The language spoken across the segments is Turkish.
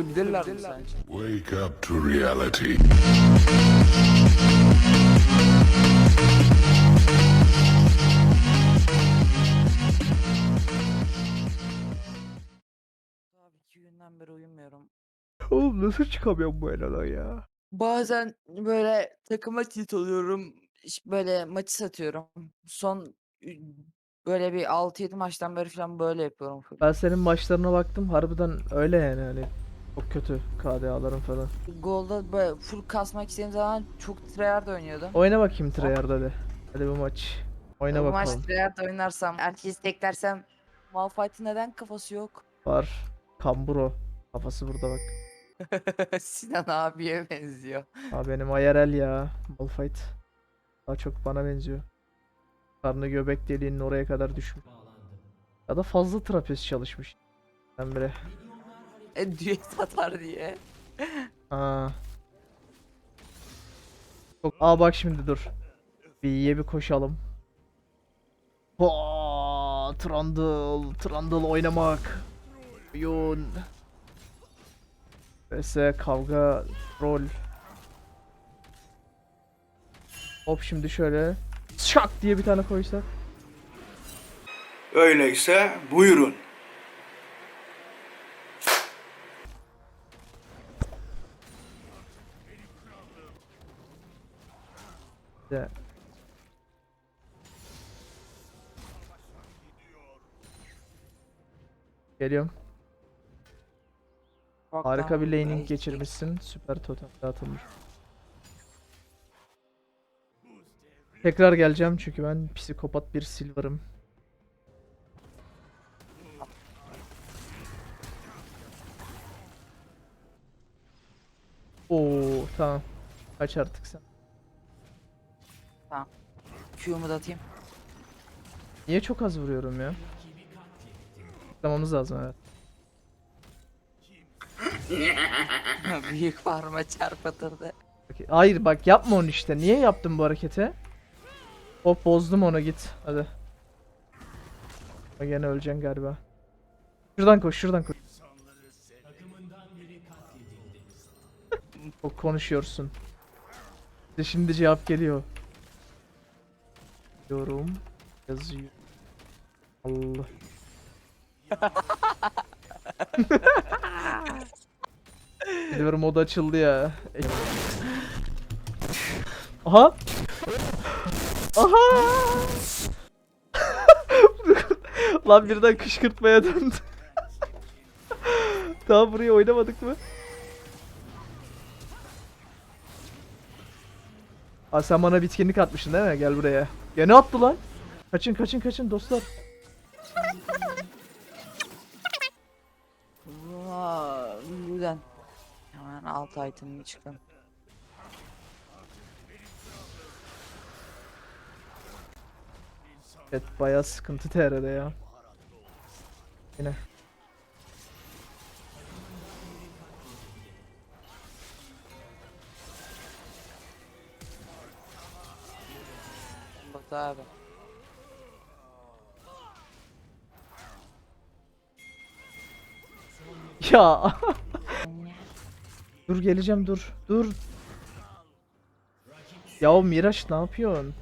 atabilirler mi sence? Wake up to reality. Abi iki günden beri uyumuyorum. Oğlum nasıl çıkamıyorum bu eleman ya? Bazen böyle takıma tilt oluyorum. iş- Böyle maçı satıyorum. Son ü- böyle bir 6-7 maçtan beri falan böyle yapıyorum. full. Ben senin maçlarına baktım harbiden öyle yani hani çok kötü KDA'ların falan. Golda böyle full kasmak istediğim zaman çok tryhard oynuyordum. Oyna bakayım Treyarch hadi. Hadi bu maç. Oyna Bu maç bakalım. tryhard oynarsam, herkesi teklersem Malphite'ın neden kafası yok? Var. Kamburo. Kafası burada bak. Sinan abiye benziyor. Abi benim IRL ya. Malphite. Daha çok bana benziyor. Karnı göbek deliğinin oraya kadar düşmüş. Ya da fazla trapez çalışmış. Ben bire. E, düet atar diye. Aa. Çok... Aa bak şimdi dur. Bir iyiye bir koşalım. Ho, Trundle, Trundle oynamak. Oyun. vs kavga, rol. Hop şimdi şöyle. Şak diye bir tane koysak. Öyleyse buyurun. Geliyorum. Harika bir laning geçirmişsin. Süper totem dağıtılmış. Tekrar geleceğim çünkü ben psikopat bir silver'ım. Oo tamam. Kaç artık sen. Q'mu da atayım. Niye çok az vuruyorum ya? Tamamız lazım evet. Büyük parma çarpatırdı. Okey. Hayır bak yapma onu işte. Niye yaptın bu hareketi? Hop bozdum onu git. Hadi. Ama Gene öleceksin galiba. Şuradan koş şuradan koş. Çok konuşuyorsun. İşte şimdi cevap geliyor. Yorum. Yazıyor. Allah. Biliyorum o da açıldı ya. Aha. Aha. Lan birden kışkırtmaya döndü. Daha buraya oynamadık mı? Aa sen bana bitkinlik atmışsın değil mi? Gel buraya. Gene attı lan. Kaçın kaçın kaçın dostlar. Aa, Lüden. Hemen alt item'ını çıkalım. Evet bayağı sıkıntı TR'de ya. Yine. Bak abi. Ya. dur geleceğim dur. Dur. Ya o Miraç ne yapıyorsun?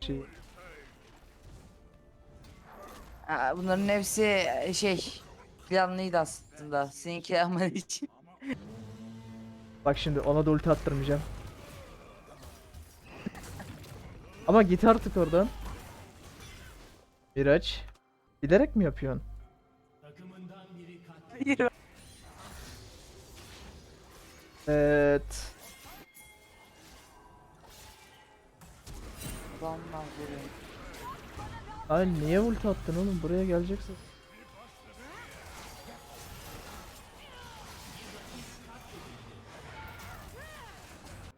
Şey, Aa, bunların hepsi e, şey planlıydı aslında. Seninki yapman için. bak şimdi ona da ulti attırmayacağım. Ama git artık oradan. Miraç. Bilerek mi yapıyorsun? Evet. Vallahi vuruyorum. Ay niye ulti attın oğlum? Buraya geleceksin.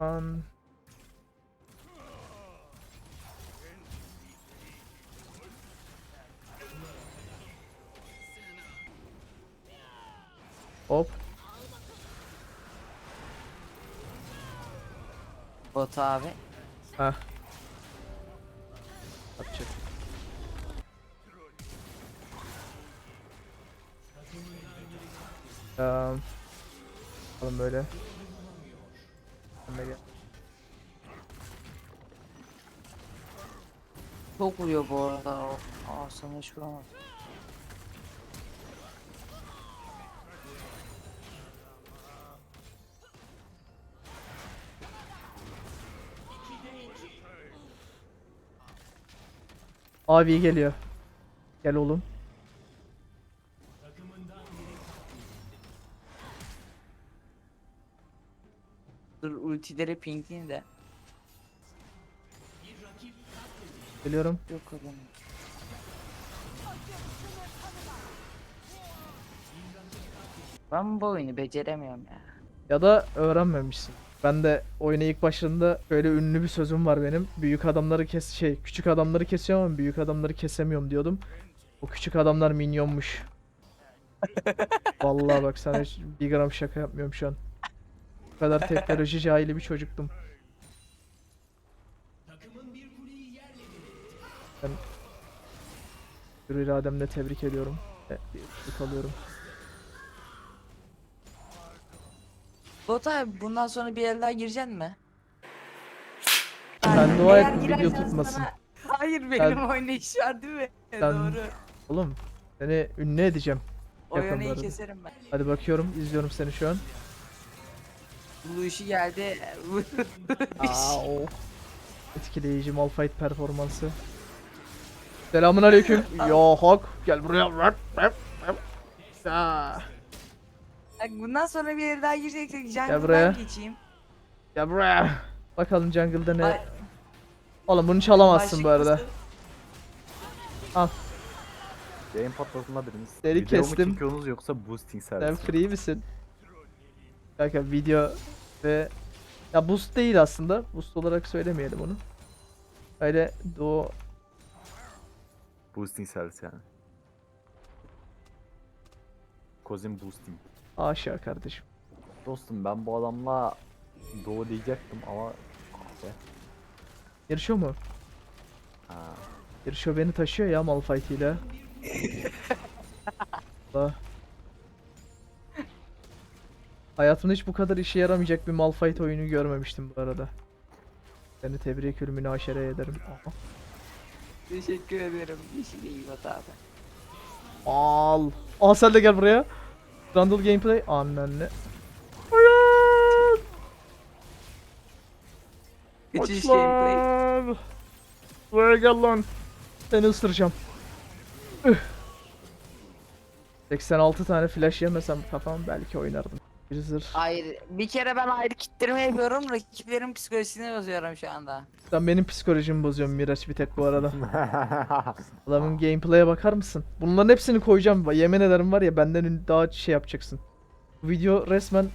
An. Bot abi. Heh. Yapacak. Tamam. Bakalım böyle. Gel. Çok vuruyor bu arada o. Aa sana hiç vuramaz. Abi geliyor. Gel oğlum. Dur ultileri pingin de. Geliyorum. Yok oğlum. Ben bu oyunu beceremiyorum ya. Ya da öğrenmemişsin. Ben de oyuna ilk başladığında böyle ünlü bir sözüm var benim. Büyük adamları kes şey, küçük adamları kesiyorum ama büyük adamları kesemiyorum diyordum. O küçük adamlar minyonmuş. Vallahi bak sana hiç bir gram şaka yapmıyorum şu an. Bu kadar teknoloji cahili bir çocuktum. Ben Hür irademle tebrik ediyorum. Ve bir alıyorum. Bot abi bundan sonra bir el daha gireceksin mi? Sen dua et bu video tutmasın. Hayır benim Sen- oynayış var değil mi? Sen- Doğru. Oğlum seni ünlü edeceğim. O yöneyi keserim ben. Hadi bakıyorum, izliyorum seni şu an. Bu işi geldi. Aa, o etkileyici Malphite performansı. Selamun aleyküm. Yo hak gel buraya. Aa, Bak bundan sonra bir el daha gireceksek jungle'dan buraya. geçeyim. Gel buraya. Bakalım jungle'da ne? Ay, Oğlum bunu çalamazsın bu başlık arada. mısın? Al. Yayın patlatma biriniz. Seni Video mu kestim. çekiyorsunuz yoksa boosting Sen servisi. free misin? Kanka video ve ya boost değil aslında. Boost olarak söylemeyelim onu. Öyle do Boosting servisi yani. Kozin boosting. Aşağı kardeşim. Dostum ben bu adamla doğu diyecektim ama kahve. Yarışıyor mu? Ha. Yarışıyor beni taşıyor ya Malphite ile. Allah. Hayatımda hiç bu kadar işe yaramayacak bir Malphite oyunu görmemiştim bu arada. Seni tebrik ederim, münhaşere ederim. Aha. Teşekkür ederim. Bir şey değil Bot abi. Al. Aa sen de gel buraya. Randall gameplay. Annenle. Hayır. Geçiş Kaç gameplay. lan. Buraya gel lan. Seni ısıracağım. Üh. 86 tane flash yemesem kafam belki oynardım. Bir zırh. Hayır bir kere ben ayrı kitlerimi yapıyorum. Rakiplerin psikolojisini bozuyorum şu anda. Sen benim psikolojimi bozuyorsun Miraç bir tek bu arada. Adamın gameplay'e bakar mısın? Bunların hepsini koyacağım. Yemin ederim var ya benden daha şey yapacaksın. Bu video resmen...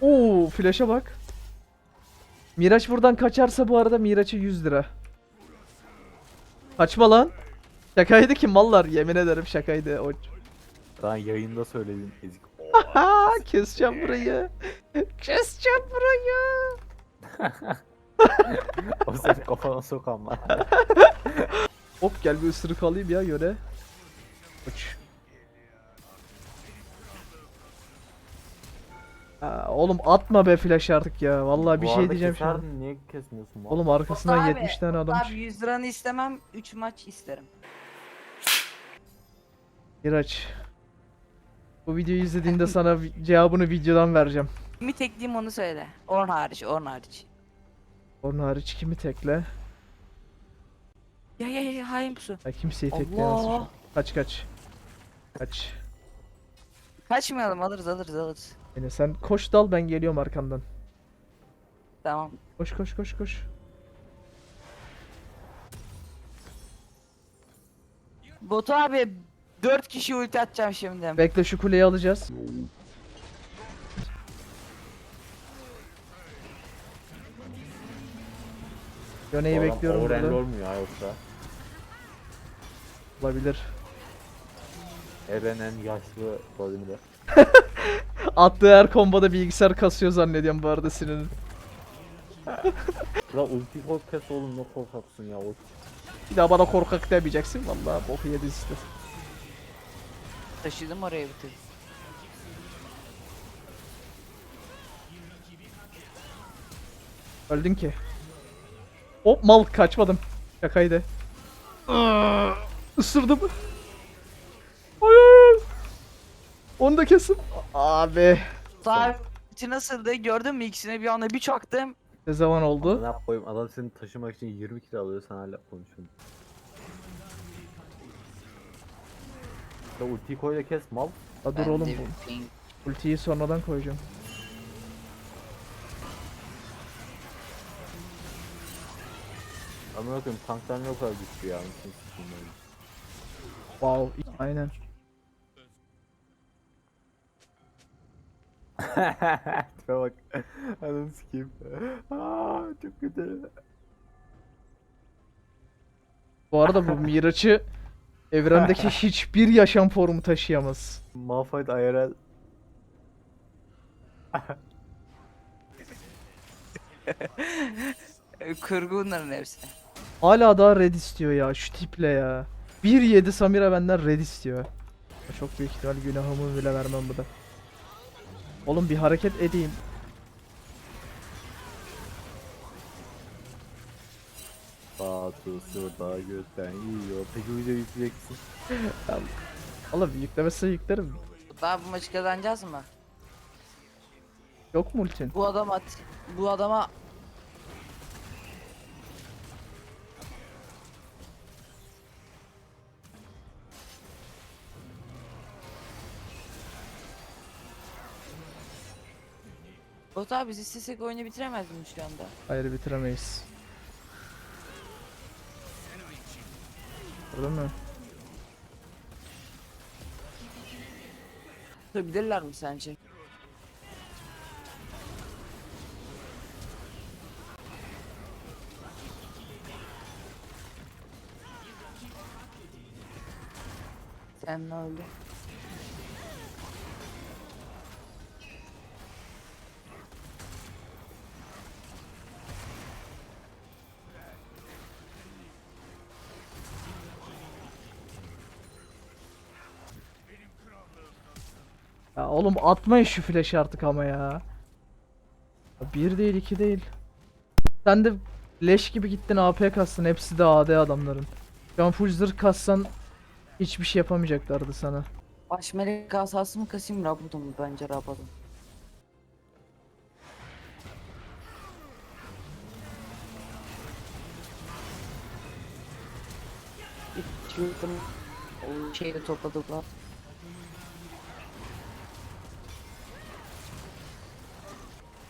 Oo, flash'a bak. Miraç buradan kaçarsa bu arada Miraç'a 100 lira. Kaçma lan. Şakaydı ki mallar yemin ederim şakaydı. O... Daha yayında söyledin ezik. Keseceğim burayı. Keseceğim burayı. o senin kafana sokan var. Hop gel bir ısırık alayım ya yöre. Uç. Aa, oğlum atma be flash artık ya. Vallahi bir Bu şey arada diyeceğim şimdi. keserdin, Niye kesmiyorsun? bu Oğlum arkasından abi, 70 tane adam. Abi 100 liranı istemem. 3 maç isterim. Miraç. Bu videoyu izlediğinde sana vi- cevabını videodan vereceğim. Kimi tekleyeyim onu söyle. Orn hariç, Orn hariç. Onun hariç kimi tekle? Ya ya ya hain pusu. Ya kimseyi tekleyemezsin. şu an. Allah. Kaç kaç. Kaç. Kaçmayalım alırız alırız alırız. Yine sen koş dal ben geliyorum arkandan. Tamam. Koş koş koş koş. Botu abi 4 kişi ulti atacağım şimdi. Bekle şu kuleyi alacağız. Yone'yi bekliyorum burada. olmuyor ya yoksa. Olabilir. Eren en yaşlı Vladimir. Attığı her komboda bilgisayar kasıyor zannediyorum bu arada Sinan'ın. La ulti kes oğlum ne korkaksın ya. ulti. Bir daha bana korkak demeyeceksin vallahi boku yedi işte. Taşıdım oraya bir tık. Öldün ki. Hop mal kaçmadım. Şakaydı. Aa, Isırdım. Hayır. Onu da kesin. Abi. Sarp nasıldı gördün mü ikisine bir anda bir çaktım. Ne zaman oldu? Ne yapayım adam seni taşımak için 20 kilo alıyor sen hala konuşuyorsun. Ya ultiyi koy da kes mal. Ha, dur Ben oğlum de bu. bir- Ultiyi sonradan koyacağım. Amına koyayım tanklar ne o kadar güçlü ya. Anasını sikeyim böyle. Wow. Aynen. Tipe bak. Ananı sikeyim. Aa çok kötü. Bu arada bu Miraç'ı evrendeki hiçbir yaşam formu taşıyamaz. Malphite IRL. Kurgu bunların hepsi. Hala daha red istiyor ya şu tiple ya. 1.7 Samira benden red istiyor. Çok büyük ihtimal günahımı bile vermem bu da. Oğlum bir hareket edeyim. Batu suda götten yiyor. Peki bu videoyu yükleyeceksin. Oğlum yüklemezse yüklerim. Daha bu maçı kazanacağız mı? Yok mu ultin? Bu adam at bu adama Bot abi biz istesek oyunu bitiremez şu anda? Hayır bitiremeyiz. Gördün mü? Tutabilirler mi sence? Sen ne oldu? Oğlum atmayın şu flash artık ama ya. Bir değil iki değil. Sen de leş gibi gittin AP kastın hepsi de AD adamların. Şu an full zırh kassan hiçbir şey yapamayacaklardı sana. Baş melek asası mı kasayım Rabudum mu? Bence Rabudum. Çıktım. O şeyi de topladılar.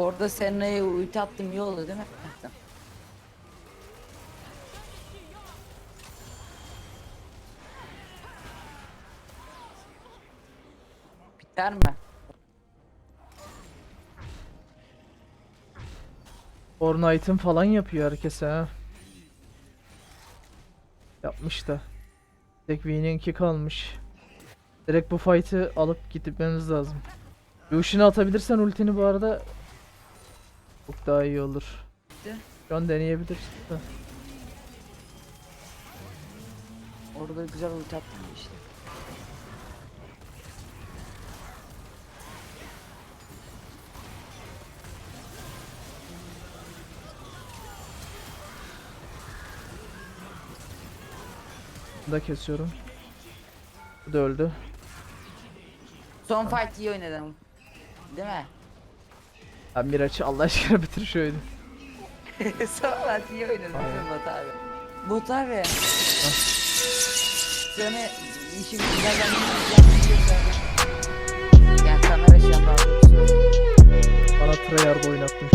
Orada Senna'ya ulti attım iyi oldu değil mi? Biter mi? Fortnite'ın falan yapıyor herkese ha. Yapmış da. Tek V'ninki kalmış. Direkt bu fight'ı alıp gitmemiz lazım. Yuşin'i atabilirsen ultini bu arada çok daha iyi olur. Şu an deneyebiliriz. de. Orada güzel ulti attım işte. Bunu da kesiyorum. Bu da öldü. Son fight iyi oynadım. Değil mi? Ben Miraç'ı Allah aşkına bitir şöyle. Sonra niye oynadın Aynen. değil mi abi? Batu abi. Sana işim güzel ben bunu şey Yani kamera şu an daha doğrusu. Bana tryhard oynatmış.